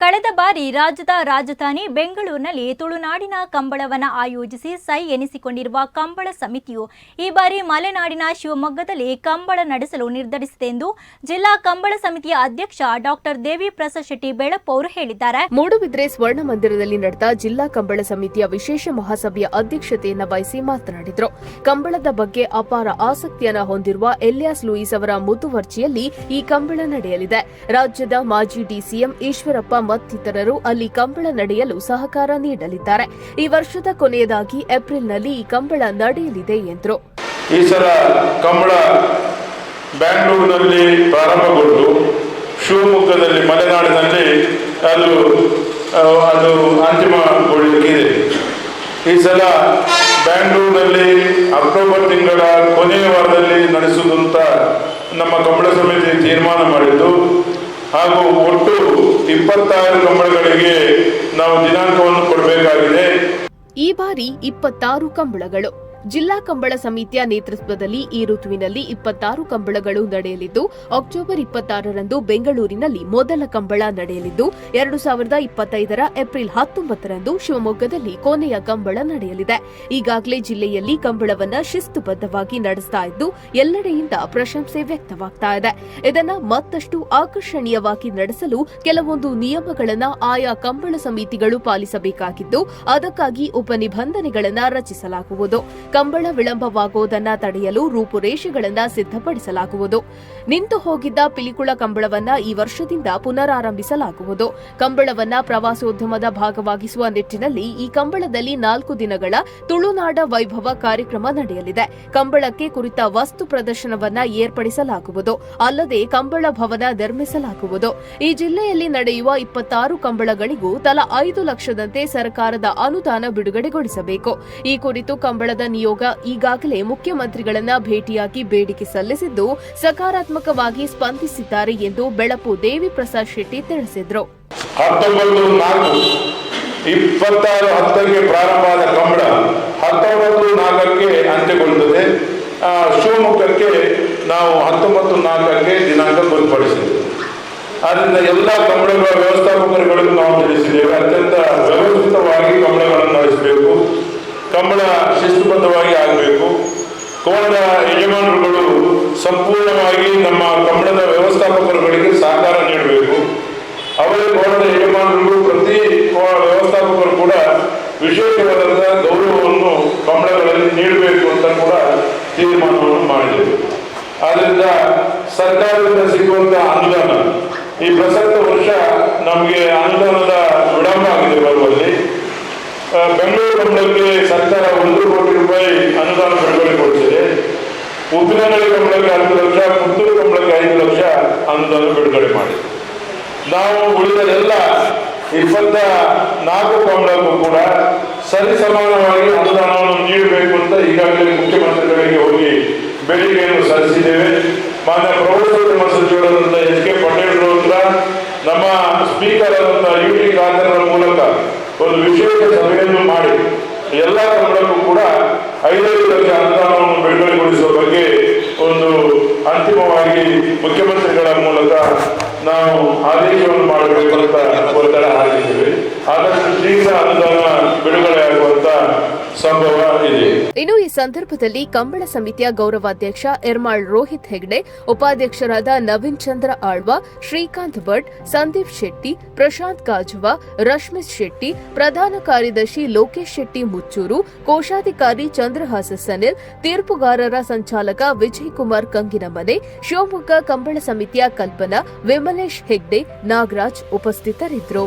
ಕಳೆದ ಬಾರಿ ರಾಜ್ಯದ ರಾಜಧಾನಿ ಬೆಂಗಳೂರಿನಲ್ಲಿ ತುಳುನಾಡಿನ ಕಂಬಳವನ್ನು ಆಯೋಜಿಸಿ ಸೈ ಎನಿಸಿಕೊಂಡಿರುವ ಕಂಬಳ ಸಮಿತಿಯು ಈ ಬಾರಿ ಮಲೆನಾಡಿನ ಶಿವಮೊಗ್ಗದಲ್ಲಿ ಕಂಬಳ ನಡೆಸಲು ನಿರ್ಧರಿಸಿದೆ ಎಂದು ಜಿಲ್ಲಾ ಕಂಬಳ ಸಮಿತಿಯ ಅಧ್ಯಕ್ಷ ಡಾಕ್ಟರ್ ದೇವಿ ಪ್ರಸಾದ್ ಶೆಟ್ಟಿ ಬೆಳಪ್ಪು ಅವರು ಹೇಳಿದ್ದಾರೆ. ಮೂಡುಬಿದ್ರೆ ಸ್ವರ್ಣ ಮಂದಿರದಲ್ಲಿ ನಡೆದ ಜಿಲ್ಲಾ ಕಂಬಳ ಸಮಿತಿಯ ವಿಶೇಷ ಮಹಾಸಭೆಯ ಅಧ್ಯಕ್ಷತೆಯನ್ನು ವಹಿಸಿ ಮಾತನಾಡಿದರು. ಕಂಬಳದ ಬಗ್ಗೆ ಅಪಾರ ಆಸಕ್ತಿಯನ್ನು ಹೊಂದಿರುವ ಎಲಿಯಾಸ್ ಲೂಯಿಸ್ ಅವರ ಮುತುವರ್ಜಿಯಲ್ಲಿ ಈ ಕಂಬಳ ನಡೆಯಲಿದೆ. ರಾಜ್ಯದ ಮಾಜಿ ಡಿಸಿಎಂ ಈಶ್ವರಪ್ಪ ಮತ್ತಿತರರು ಅಲ್ಲಿ ಕಂಬಳ ನಡೆಯಲು ಸಹಕಾರ ನೀಡಲಿದ್ದಾರೆ. ಈ ವರ್ಷದ ಕೊನೆಯದಾಗಿ ಏಪ್ರಿಲ್ನಲ್ಲಿ ಈ ಕಂಬಳ ನಡೆಯಲಿದೆ ಎಂದರು. ಈ ಸಲ ಕಂಬಳ ಬ್ಯಾಂಗ್ಳೂರಿನಲ್ಲಿ ಪ್ರಾರಂಭಗೊಂಡು ಶಿವಮೊಗ್ಗದಲ್ಲಿ ಮಲೆನಾಡಿನಲ್ಲಿ ಅದು ಅದು ಅಂತಿಮಗೊಳ್ಳಲಿಕ್ಕಿದೆ ಈ ಸಲ ಬ್ಯಾಂಗ್ಳೂರಿನಲ್ಲಿ ಅಕ್ಟೋಬರ್ ತಿಂಗಳ ಕೊನೆಯ ವಾರದಲ್ಲಿ ನಡೆಸುವಂತ ನಮ್ಮ ಕಂಬಳ ಸಮಿತಿ ತೀರ್ಮಾನ ಮಾಡಿದ್ದು ಹಾಗೂ ಒಟ್ಟು ಇಪ್ಪತ್ತಾರು ಕಂಬಳಗಳಿಗೆ ನಾವು ದಿನಾಂಕವನ್ನು ಕೊಡಬೇಕಾಗಿದೆ. ಈ ಬಾರಿ ಇಪ್ಪತ್ತಾರು ಕಂಬಳಗಳು. ಜಿಲ್ಲಾ ಕಂಬಳ ಸಮಿತಿಯ ನೇತೃತ್ವದಲ್ಲಿ ಈ ಋತುವಿನಲ್ಲಿ ಇಪ್ಪತ್ತಾರು ಕಂಬಳಗಳು ನಡೆಯಲಿದ್ದು, ಅಕ್ಟೋಬರ್ ಇಪ್ಪತ್ತಾರರಂದು ಬೆಂಗಳೂರಿನಲ್ಲಿ ಮೊದಲ ಕಂಬಳ ನಡೆಯಲಿದ್ದು, ಎರಡು ಸಾವಿರದ ಇಪ್ಪತ್ತೈದರ ಏಪ್ರಿಲ್ ಹತ್ತೊಂಬತ್ತರಂದು ಶಿವಮೊಗ್ಗದಲ್ಲಿ ಕೊನೆಯ ಕಂಬಳ ನಡೆಯಲಿದೆ. ಈಗಾಗಲೇ ಜಿಲ್ಲೆಯಲ್ಲಿ ಕಂಬಳವನ್ನ ಶಿಸ್ತುಬದ್ಧವಾಗಿ ನಡೆಸ್ತಾ ಇದ್ದು, ಎಲ್ಲೆಡೆಯಿಂದ ಪ್ರಶಂಸೆ ವ್ಯಕ್ತವಾಗ್ತಾ ಇದೆ. ಇದನ್ನ ಮತ್ತಷ್ಟು ಆಕರ್ಷಣೀಯವಾಗಿ ನಡೆಸಲು ಕೆಲವೊಂದು ನಿಯಮಗಳನ್ನು ಆಯಾ ಕಂಬಳ ಸಮಿತಿಗಳು ಪಾಲಿಸಬೇಕಾಗಿದ್ದು, ಅದಕ್ಕಾಗಿ ಉಪನಿಬಂಧನೆಗಳನ್ನು ರಚಿಸಲಾಗುವುದು. ಕಂಬಳ ವಿಳಂಬವಾಗುವುದನ್ನ ತಡೆಯಲು ರೂಪುರೇಷೆಗಳನ್ನು ಸಿದ್ಧಪಡಿಸಲಾಗುವುದು. ನಿಂತು ಹೋಗಿದ್ದ ಪಿಲಿಕುಳ ಕಂಬಳವನ್ನ ಈ ವರ್ಷದಿಂದ ಪುನರಾರಂಭಿಸಲಾಗುವುದು. ಕಂಬಳವನ್ನ ಪ್ರವಾಸೋದ್ಯಮದ ಭಾಗವಾಗಿಸುವ ನಿಟ್ಟಿನಲ್ಲಿ ಈ ಕಂಬಳದಲ್ಲಿ ನಾಲ್ಕು ದಿನಗಳ ತುಳುನಾಡ ವೈಭವ ಕಾರ್ಯಕ್ರಮ ನಡೆಯಲಿದೆ. ಕಂಬಳಕ್ಕೆ ಕುರಿತ ವಸ್ತು ಪ್ರದರ್ಶನವನ್ನ ಏರ್ಪಡಿಸಲಾಗುವುದು. ಅಲ್ಲದೆ ಕಂಬಳ ಭವನ ನಿರ್ಮಿಸಲಾಗುವುದು. ಈ ಜಿಲ್ಲೆಯಲ್ಲಿ ನಡೆಯುವ ಇಪ್ಪತ್ತಾರು ಕಂಬಳಗಳಿಗೂ ತಲಾ ಐದು ಲಕ್ಷದಂತೆ ಸರ್ಕಾರದ ಅನುದಾನ ಬಿಡುಗಡೆಗೊಳಿಸಬೇಕು. ಈ ಕುರಿತು ಕಂಬಳದ ನಿಯೋಗ ಈಗಾಗಲೇ ಮುಖ್ಯಮಂತ್ರಿಗಳನ್ನ ಭೇಟಿಯಾಗಿ ಬೇಡಿಕೆ ಸಲ್ಲಿಸಿದ್ದು, ಸಕಾರಾತ್ಮಕವಾಗಿ ಸ್ಪಂದಿಸಿದ್ದಾರೆ ಎಂದು ಬೆಳಪು ದೇವಿ ಪ್ರಸಾದ್ ಶೆಟ್ಟಿ ತಿಳಿಸಿದರು. ಇಪ್ಪತ್ತಾರು ಹತ್ತಕ್ಕೆ ಪ್ರಾರಂಭವಾದ ಕಂಬಳ ಹತ್ತೊಂಬತ್ತು ನಾಲ್ಕಕ್ಕೆ ಅಂತ್ಯಗೊಳ್ಳುತ್ತದೆ. ಶಿವಮೊಗ್ಗಕ್ಕೆ ನಾವು ಹತ್ತೊಂಬತ್ತು ನಾಲ್ಕಕ್ಕೆ ದಿನಾಂಕ ಗುರುಪಡಿಸಿದ್ದೇವೆ ಆದ್ದರಿಂದ ಎಲ್ಲ ಕಂಬಳಗಳ ವ್ಯವಸ್ಥಾಪಕರುಗಳಿಗೂ ನಾವು ತಿಳಿಸಿದ್ದೇವೆ ಅತ್ಯಂತ ವ್ಯವಸ್ಥಿತವಾಗಿ ಕಂಬಳಗಳನ್ನು ನಡೆಸಬೇಕು ಕಂಬಳ ಶಿಸ್ತುಬದ್ಧವಾಗಿ ಆಗಬೇಕು ಕೋಣದ ಯಜಮಾನರುಗಳು ಸಂಪೂರ್ಣವಾಗಿ ನಮ್ಮ ಕಂಬಳದ ವ್ಯವಸ್ಥಾಪಕರುಗಳಿಗೆ ಸಹಕಾರ ನೀಡಬೇಕು. ಅವರೇ ಕೋಣದ ಯಜಮಾನರು ಪ್ರತಿ ವ್ಯವಸ್ಥಾಪಕರು ಕೂಡ ವಿಶೇಷವಾದಂತಹ ಗೌರವವನ್ನು ಕಂಬಳಗಳಲ್ಲಿ ನೀಡಬೇಕು ಅಂತ ಕೂಡ ತೀರ್ಮಾನವನ್ನು ಮಾಡಿದೆವು ಆದ್ರಿಂದ ಸರ್ಕಾರದಿಂದ ಸಿಗುವಂತಹ ಅನುದಾನ, ಈ ಪ್ರಸಕ್ತ ವರ್ಷ ನಮಗೆ ಅನುದಾನದ ವಿಳಂಬ ಆಗಿದೆ ಬರುವಲ್ಲಿ. ಬೆಂಗಳೂರು ಕಂಬಳಕ್ಕೆ ಸರ್ಕಾರ ಒಂದು ಕೋಟಿ ರೂಪಾಯಿ ಅನುದಾನ ಬಿಡುಗಡೆಗೊಳಿಸಿದೆ ಉಪ್ಪಿನಂಗಡಿ ಕಂಬಳಕ್ಕೆ ಹತ್ತು ಲಕ್ಷ ಪುತ್ತೂರು ಕಂಬಳಕ್ಕೆ ಐದು ಲಕ್ಷ ಅನುದಾನ ಬಿಡುಗಡೆ ಮಾಡಿ. ನಾವು ಉಳಿದ ಎಲ್ಲ ಇಪ್ಪತ್ತ ನಾಲ್ಕು ಕಂಬಳಕ್ಕೂ ಕೂಡ ಸರಿಸಮಾನವಾಗಿ ಅನುದಾನವನ್ನು ನೀಡಬೇಕು ಅಂತ ಈಗಾಗಲೇ ಮುಖ್ಯಮಂತ್ರಿಗಳಿಗೆ ಹೋಗಿ ಬೇಡಿಕೆಯನ್ನು ಸಲ್ಲಿಸಿದ್ದೇವೆ. ಮಾನ್ಯ ಪ್ರೌಢೋದ್ಯಮ ಸಚಿವರಾದಂಥ ಎಚ್ ಕೆ ಪಟೇಲ್ ಹತ್ರ ನಮ್ಮ ಸ್ಪೀಕರ್ ಆದಂತಹ ಯು ಟಿ ಖಾತೆಗಳ ಮೂಲಕ ಒಂದು ವಿಶೇಷ ಸಭೆಯನ್ನು ಮಾಡಿ. ಎಲ್ಲ ಕಂಬಳಕ್ಕೂ ಕೂಡ ಐದೈದು ಲಕ್ಷ ಬಿಡುಗಡೆಗೊಳಿಸುವ ಬಗ್ಗೆ ಒಂದು ಅಂತಿಮವಾಗಿ ಮುಖ್ಯಮಂತ್ರಿಗಳ ಮೂಲಕ ನಾವು ಆದೇಶವನ್ನು ಮಾಡಬೇಕು ಅಂತ ಇನ್ನು ಈ ಸಂದರ್ಭದಲ್ಲಿ ಕಂಬಳ ಸಮಿತಿಯ ಗೌರವಾಧ್ಯಕ್ಷ ಎರ್ಮಾಳ್ ರೋಹಿತ್ ಹೆಗ್ಡೆ, ಉಪಾಧ್ಯಕ್ಷರಾದ ನವೀನ್ ಚಂದ್ರ ಆಳ್ವ, ಶ್ರೀಕಾಂತ್ ಭಟ್, ಸಂದೀಪ್ ಶೆಟ್ಟಿ, ಪ್ರಶಾಂತ್ ಕಾಜುವ, ರಶ್ಮಿತ್ ಶೆಟ್ಟಿ, ಪ್ರಧಾನ ಕಾರ್ಯದರ್ಶಿ ಲೋಕೇಶ್ ಶೆಟ್ಟಿ ಮುಚ್ಚೂರು, ಕೋಶಾಧಿಕಾರಿ ಚಂದ್ರಹಾಸ ಸನಿಲ್, ತೀರ್ಪುಗಾರರ ಸಂಚಾಲಕ ವಿಜಯ್ ಕುಮಾರ್ ಕಂಗಿನಮನೆ, ಶಿವಮೊಗ್ಗ ಕಂಬಳ ಸಮಿತಿಯ ಕಲ್ಪನಾ, ವಿಮಲೇಶ್ ಹೆಗ್ಡೆ, ನಾಗರಾಜ್ ಉಪಸ್ಥಿತರಿದ್ದರು.